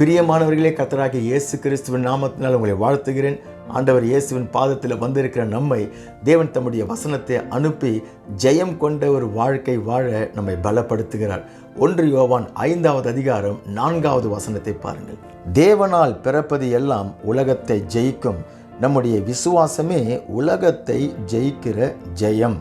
பிரியமானவர்களே கத்தராகிய இயேசு கிறிஸ்துவின் நாமத்தினால் உங்களை வாழ்த்துகிறேன். ஆண்டவர் இயேசுவின் பாதத்தில் வந்திருக்கிற நம்மை தேவன் தம்முடைய வசனத்தை அனுப்பி ஜெயம் கொண்ட ஒரு வாழ்க்கை வாழ நம்மை பலப்படுத்துகிறார். ஒன்று யோவான் ஐந்தாவது அதிகாரம் நான்காவது வசனத்தை பாருங்கள். தேவனால் பிறப்பது எல்லாம் உலகத்தை ஜெயிக்கும். நம்முடைய விசுவாசமே உலகத்தை ஜெயிக்கிற ஜெயம்.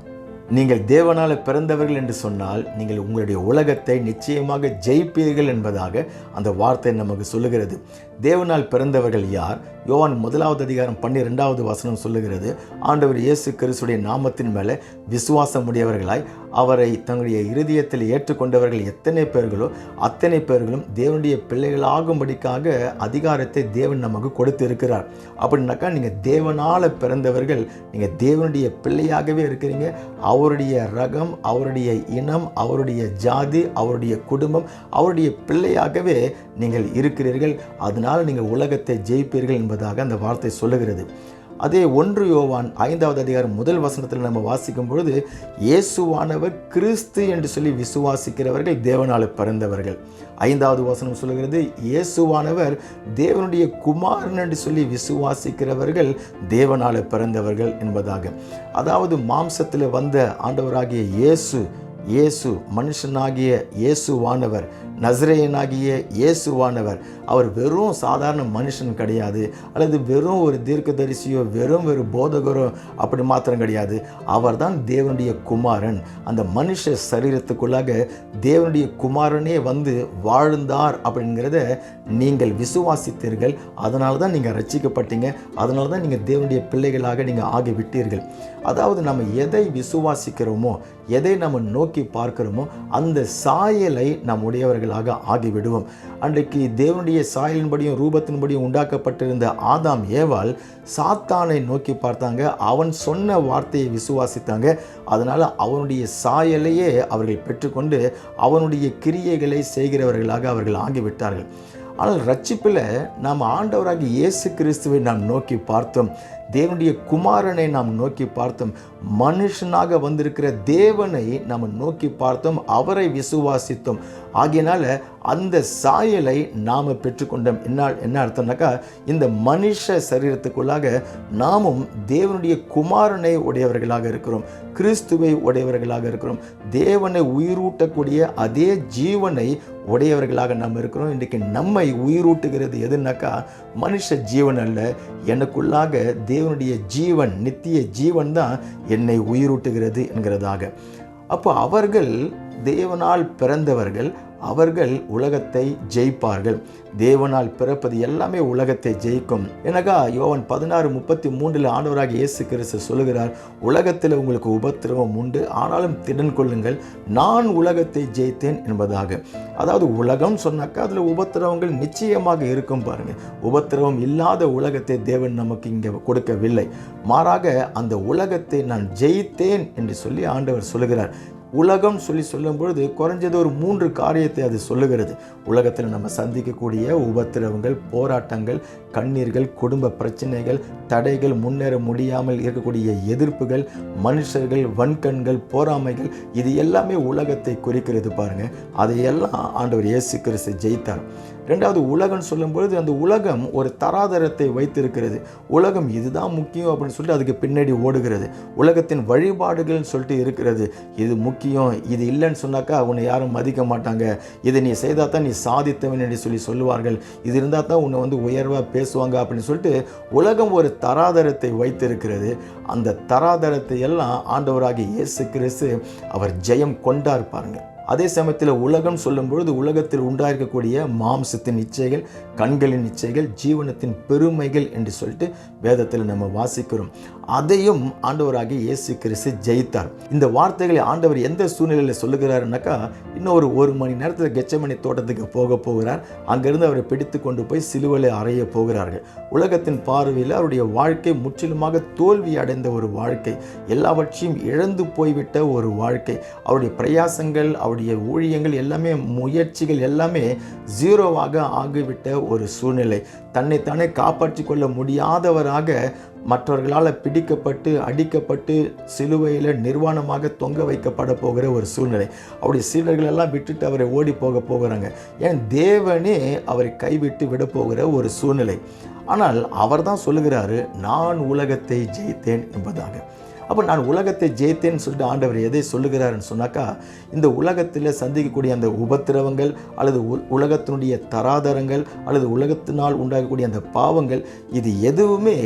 நீங்கள் தேவனால் பிறந்தவர்கள் என்று சொன்னால் நீங்கள் உங்களுடைய உலகத்தை நிச்சயமாக ஜெயிப்பீர்கள் என்பதாக அந்த வார்த்தை நமக்கு சொல்லுகிறது. தேவனால் பிறந்தவர்கள் யார்? யோவான் முதலாவது அதிகாரம் பன்னிரெண்டாவது வசனம் சொல்லுகிறது ஆண்டவர் இயேசு கிறிஸ்துடைய நாமத்தின் மேலே விசுவாசம் உடையவர்களாய் அவரை தங்களுடைய இருதயத்தில் ஏற்றுக்கொண்டவர்கள் எத்தனை பேர்களோ அத்தனை பேர்களும் தேவனுடைய பிள்ளைகளாகும்படிக்காக அதிகாரத்தை தேவன் நமக்கு கொடுத்து இருக்கிறார் அப்படின்னாக்கா நீங்கள் தேவனால் பிறந்தவர்கள் நீங்கள் தேவனுடைய பிள்ளையாகவே இருக்கிறீங்க. அவருடைய ரகம் அவருடைய இனம் அவருடைய ஜாதி அவருடைய குடும்பம் அவருடைய பிள்ளையாகவே நீங்கள் இருக்கிறீர்கள். அதனால் நீங்கள் உலகத்தை ஜெயிப்பீர்கள் என்பது என்பதாக அந்த வார்த்தை சொல்லுகிறது. அதே ஒன்று யோவான் ஐந்தாவது அதிகாரம் முதல் வசனத்தில் நம்ம வாசிக்கும் பொழுது இயேசுவானவர் கிறிஸ்து என்று சொல்லி விசுவாசிக்கிறவர்கள் தேவனால் பிறந்தவர்கள். ஐந்தாவது வசனம் சொல்லுகிறது இயேசுவானவர் தேவனுடைய குமாரன் என்று சொல்லி விசுவாசிக்கிறவர்கள் தேவனால் பிறந்தவர்கள் என்பதாக. அதாவது மாம்சத்தில் வந்த ஆண்டவராகிய இயேசு இயேசு மனுஷனாகிய இயேசுவானவர் நசரேயனாகிய இயேசுவானவர். அவர் வெறும் சாதாரண மனுஷன் கிடையாது. அல்லது வெறும் ஒரு தீர்க்கதரிசியோ வெறும் ஒரு போதகரோ அப்படி மாத்திரம் கிடையாது. அவர் தான் தேவனுடைய குமாரன். அந்த மனுஷ சரீரத்துக்குள்ளாக தேவனுடைய குமாரனே வந்து வாழ்ந்தார் அப்படிங்கிறத நீங்கள் விசுவாசித்தீர்கள். அதனால தான் நீங்கள் ரட்சிக்கப்பட்டீங்க. அதனால தான் நீங்கள் தேவனுடைய பிள்ளைகளாக நீங்கள் ஆகிவிட்டீர்கள். அதாவது நம்ம எதை விசுவாசிக்கிறோமோ எதை நம்ம நோக்கி பார்க்கிறோமோ அந்த சாயலை நம்முடையவர்கள் உடையவர்களாக ஆகிவிடுவோம். அன்றைக்கு தேவனுடைய சாயலின்படியும் ரூபத்தின்படியும் உண்டாக்கப்பட்டிருந்த ஆதாம் ஏவால் சாத்தானை நோக்கி பார்த்தாங்க. அவன் சொன்ன வார்த்தையை விசுவாசித்தாங்க. அதனால் அவனுடைய சாயலையே அவர்கள் பெற்றுக்கொண்டு அவனுடைய கிரியைகளை செய்கிறவர்களாக அவர்கள் ஆகிவிட்டார்கள். ஆனால் ரட்சிப்பில் நாம் ஆண்டவராகி இயேசு கிறிஸ்துவை நாம் நோக்கி பார்த்தோம். தேவனுடைய குமாரனை நாம் நோக்கி பார்த்தோம். மனுஷனாக வந்திருக்கிற தேவனை நாம் நோக்கி பார்த்தோம். அவரை விசுவாசித்தோம். ஆகையினால அந்த சாயலை நாம் பெற்றுக்கொண்டோம். என்ன என்ன அர்த்தம்னாக்கா இந்த மனுஷ சரீரத்துக்குள்ளாக நாமும் தேவனுடைய குமாரனை உடையவர்களாக இருக்கிறோம். கிறிஸ்துவை உடையவர்களாக இருக்கிறோம். தேவனை உயிரூட்டக்கூடிய அதே ஜீவனை உடையவர்களாக நாம் இருக்கிறோம். இன்றைக்கு நம்மை உயிரூட்டுகிறது எதுனாக்கா மனுஷ ஜீவன் அல்ல. எனக்குள்ளாக தேவனுடைய ஜீவன் நித்திய ஜீவன் தான் என்னை உயிரூட்டுகிறது என்கிறதாக. அப்போ அவர்கள் தேவனால் பிறந்தவர்கள் அவர்கள் உலகத்தை ஜெயிப்பார்கள். தேவனால் பிறப்பது எல்லாமே உலகத்தை ஜெயிக்கும். எனக்கா யோவன் பதினாறு முப்பத்தி மூன்றில் ஆண்டவராக இயேசு கிறிஸ்து சொல்லுகிறார் உலகத்தில் உங்களுக்கு உபத்திரவம் உண்டு ஆனாலும் திடன் கொள்ளுங்கள். நான் உலகத்தை ஜெயித்தேன் என்பதாக. அதாவது உலகம் சொன்னாக்கா அதில் உபத்திரவங்கள் நிச்சயமாக இருக்கும் பாருங்க. உபத்திரவம் இல்லாத உலகத்தை தேவன் நமக்கு இங்கே கொடுக்கவில்லை. மாறாக அந்த உலகத்தை நான் ஜெயித்தேன் என்று சொல்லி ஆண்டவர் சொல்லுகிறார். உலகம் சொல்லி சொல்லும் பொழுது குறைஞ்சது ஒரு மூன்று காரியத்தை அது சொல்லுகிறது. உலகத்தில் நம்ம சந்திக்கக்கூடிய உபத்திரவங்கள் போராட்டங்கள் கண்ணீர்கள் குடும்ப பிரச்சனைகள் தடைகள் முன்னேற முடியாமல் இருக்கக்கூடிய எதிர்ப்புகள் மனுஷர்கள் வன்கண்கள் போராமைகள் இது எல்லாமே உலகத்தை குறிக்கிறது பாருங்கள் அதையெல்லாம் ஆண்டவர் இயேசு கிறிஸ்து ஜெயித்தார். ரெண்டாவது உலகம் சொல்லும்பொழுது அந்த உலகம் ஒரு தராதரத்தை வைத்திருக்கிறது. உலகம் இதுதான் முக்கியம் அப்படின்னு சொல்லிட்டு அதுக்கு பின்னாடி ஓடுகிறது. உலகத்தின் வழிபாடுகள்னு சொல்லிட்டு இருக்கிறது. இது முக்கியம் இது இல்லைன்னு சொன்னாக்கா உன்னை யாரும் மதிக்க மாட்டாங்க. இதை நீ செய்தால் தான் நீ சாதித்தவன் என்று சொல்லி சொல்லுவார்கள். இது இருந்தால் தான் உன்னை வந்து உயர்வாக பேசுவாங்க அப்படின்னு சொல்லிட்டு உலகம் ஒரு தராதரத்தை வைத்திருக்கிறது. அந்த தராதரத்தை எல்லாம் ஆண்டவராகிய இயேசு கிறிஸ்து அவர் ஜெயம் கொண்டார் பாருங்கள் அதே சமயத்தில் உலகம் சொல்லும் பொழுது உலகத்தில் உண்டாயிருக்கக்கூடிய மாம்சத்தின் இச்சைகள் கண்களின் இச்சைகள் ஜீவனத்தின் பெருமைகள் என்று சொல்லிட்டு வேதத்தில் நம்ம வாசிக்கிறோம். அதையும் ஆண்டவராகி இயேசு கிறிஸ்து ஜெயித்தார். இந்த வார்த்தைகளை ஆண்டவர் எந்த சூழ்நிலையில் சொல்லுகிறாருனாக்கா இன்னும் ஒரு ஒரு மணி நேரத்தில் கெச்சமணி தோட்டத்துக்கு போக போகிறார். அங்கிருந்து அவரை பிடித்து கொண்டு போய் சிலுவலை அறைய போகிறார்கள். உலகத்தின் பார்வையில் அவருடைய வாழ்க்கை முற்றிலுமாக தோல்வி அடைந்த ஒரு வாழ்க்கை. எல்லாவற்றையும் இழந்து போய்விட்ட ஒரு வாழ்க்கை. அவருடைய பிரயாசங்கள் அவருடைய ஊழியங்கள் எல்லாமே முயற்சிகள் எல்லாமே ஜீரோவாக ஆகிவிட்ட ஒரு சூழ்நிலை. தன்னைத்தானே காப்பாற்றி கொள்ள முடியாதவராக மற்றவர்களால் பிடிக்கப்பட்டு அடிக்கப்பட்டு சிலுவையில் நிர்வாணமாக தொங்க வைக்கப்பட போகிற ஒரு சூழ்நிலை. அவருடைய சீடர்கள் எல்லாம் விட்டுட்டு அவரை ஓடி போக போகிறாங்க. ஏன்? தேவனே அவரை கைவிட்டு விட போகிற ஒரு சூழ்நிலை. ஆனால் அவர் தான் சொல்லுகிறாரு நான் உலகத்தை ஜெயித்தேன் என்பதாக. அப்போ நான் உலகத்தை ஜெயித்தேன்னு சொல்லிட்டு ஆண்டவர் எதை சொல்லுகிறாருன்னு சொன்னாக்கா இந்த உலகத்தில் சந்திக்கக்கூடிய அந்த உபத்திரவங்கள் அல்லது உ- உலகத்தினுடைய தராதரங்கள் அல்லது உலகத்தினால் உண்டாகக்கூடிய அந்த பாவங்கள் இது எதுவுமே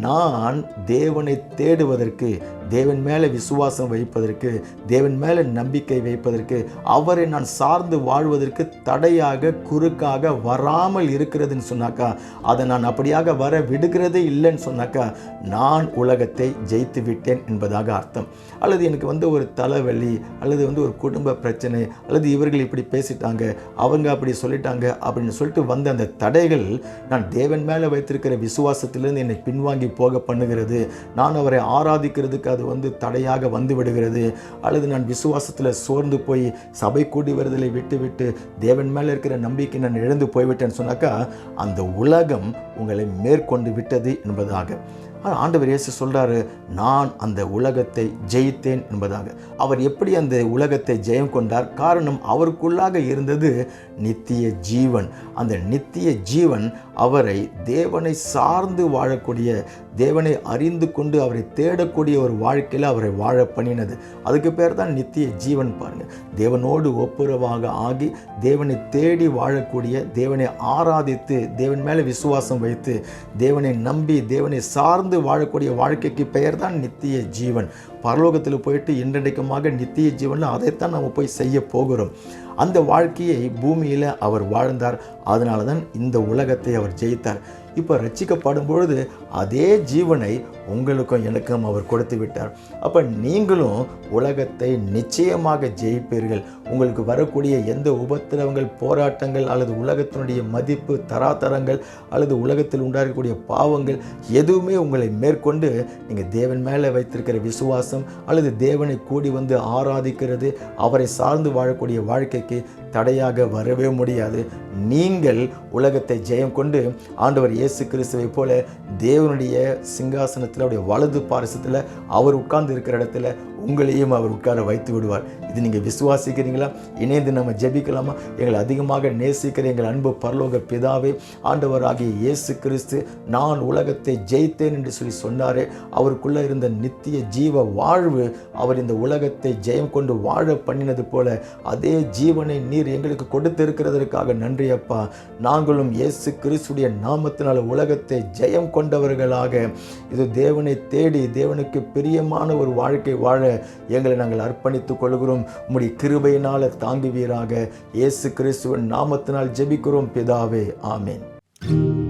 நான் தேவனை தேடுவதற்கு தேவன் மேலே விசுவாசம் வைப்பதற்கு தேவன் மேலே நம்பிக்கை வைப்பதற்கு அவரை நான் சார்ந்து வாழ்வதற்கு தடையாக குறுக்காக வராமல் இருக்கிறதுன்னு சொன்னாக்கா அதை நான் அப்படியாக வர விடுகிறதே இல்லைன்னு சொன்னாக்கா நான் உலகத்தை ஜெயித்து விட்டேன் என்பதாக அர்த்தம். அல்லது எனக்கு வந்து ஒரு தலைவலி அல்லது வந்து ஒரு குடும்ப பிரச்சனை அல்லது இவர்கள் இப்படி பேசிட்டாங்க அவங்க அப்படி சொல்லிட்டாங்க அப்படின்னு சொல்லிட்டு வந்த அந்த தடைகள் நான் தேவன் மேலே வைத்திருக்கிற விசுவாசத்திலிருந்து என்னை பின்வாங்கி போக பண்ணுகிறது. நான் அவரை ஆராதிக்கிறதுக்கு அது வந்து தடையாக வந்து விடுகிறது. அல்லது நான் விசுவாசத்தில் சோர்ந்து போய் சபை கூடி வருதலை விட்டுவிட்டு தேவன் மேலே இருக்கிற நம்பிக்கை நான் இழந்து போய்விட்டேன்னு சொன்னாக்கா அந்த உலகம் உங்களை மேற்கொண்டு விட்டது என்பதாக. ஆனால் ஆண்டவர் இயேசு சொல்கிறாரு நான் அந்த உலகத்தை ஜெயித்தேன் என்பதாக. அவர் எப்படி அந்த உலகத்தை ஜெயம் கொண்டார்? காரணம் அவருக்குள்ளாக இருந்தது நித்திய ஜீவன். அந்த நித்திய ஜீவன் அவரை தேவனை சார்ந்து வாழக்கூடிய தேவனை அறிந்து கொண்டு அவரை தேடக்கூடிய ஒரு வாழ்க்கையில் அவரை வாழ பண்ணினது. அதுக்கு பேர் தான் நித்திய ஜீவன் பாருங்கள் தேவனோடு ஒப்புரவாக ஆகி தேவனை தேடி வாழக்கூடிய தேவனை ஆராதித்து தேவன் மேலே விசுவாசம் வைத்து தேவனை நம்பி தேவனை சார்ந்து வாழக்கூடிய வாழ்க்கைக்கு பெயர் தான் நித்திய ஜீவன். பரலோகத்தில் போயிட்டு இன்றைக்குமாக நித்திய ஜீவனில் அதைத்தான் நம்ம போய் செய்ய போகிறோம். அந்த வாழ்க்கையை பூமியில் அவர் வாழ்ந்தார். அதனால தான் இந்த உலகத்தை அவர் ஜெயித்தார். இப்போ ரட்சிக்கப்படும் பொழுது அதே ஜீவனை உங்களுக்கும் எனக்கும் அவர் கொடுத்து விட்டார். அப்போ நீங்களும் உலகத்தை நிச்சயமாக ஜெயிப்பீர்கள். உங்களுக்கு வரக்கூடிய எந்த உபத்திரவங்கள் போராட்டங்கள் அல்லது உலகத்தினுடைய மதிப்பு தராதரங்கள் அல்லது உலகத்தில் உண்டாகக்கூடிய பாவங்கள் எதுவுமே உங்களை மேற்கொண்டு நீங்கள் தேவன் மேலே வைத்திருக்கிற விசுவாசம் அல்லது தேவனை கூடி வந்து ஆராதிக்கிறது அவரை சார்ந்து வாழக்கூடிய வாழ்க்கைக்கு தடையாக வரவே முடியாது. நீங்கள் உலகத்தை ஜெயம் கொண்டு ஆண்டவர் இயேசு கிறிஸ்துவை போல தேவனுடைய சிங்காசனத்தில் அவருடைய வலது பாரசத்தில் அவர் உட்கார்ந்து இருக்கிற இடத்துல உங்களையும் அவர் உட்கார வைத்து விடுவார். இது நீங்கள் விசுவாசிக்கிறீங்களா? இணைந்து நம்ம ஜெபிக்கலாமா? எங்களை அதிகமாக நேசிக்கிற எங்கள் அன்பு பரலோக பிதாவே ஆண்டவராகிய இயேசு கிறிஸ்து நான் உலகத்தை ஜெயித்தேன் என்று சொல்லி சொன்னாரே. அவருக்குள்ளே இருந்த நித்திய ஜீவ வாழ்வு அவர் இந்த உலகத்தை ஜெயம் கொண்டு வாழ பண்ணினது போல அதே ஜீவனை நீர் எங்களுக்கு கொடுத்திருக்கிறதற்காக நன்றி அப்பா. நாங்களும் இயேசு கிறிஸ்துடைய நாமத்தினால் உலகத்தை ஜெயம் கொண்டவர்களாக. இது தேவனை தேடி தேவனுக்கு பிரியமான ஒரு வாழ்க்கை வாழ எங்களை நாங்கள் அர்ப்பணித்துக் கொள்கிறோம். உம்முடைய கிருபையினால் தாங்குவீராக. இயேசு கிறிஸ்துவின் நாமத்தினால் ஜெபிக்கிறோம். பிதாவே ஆமேன்.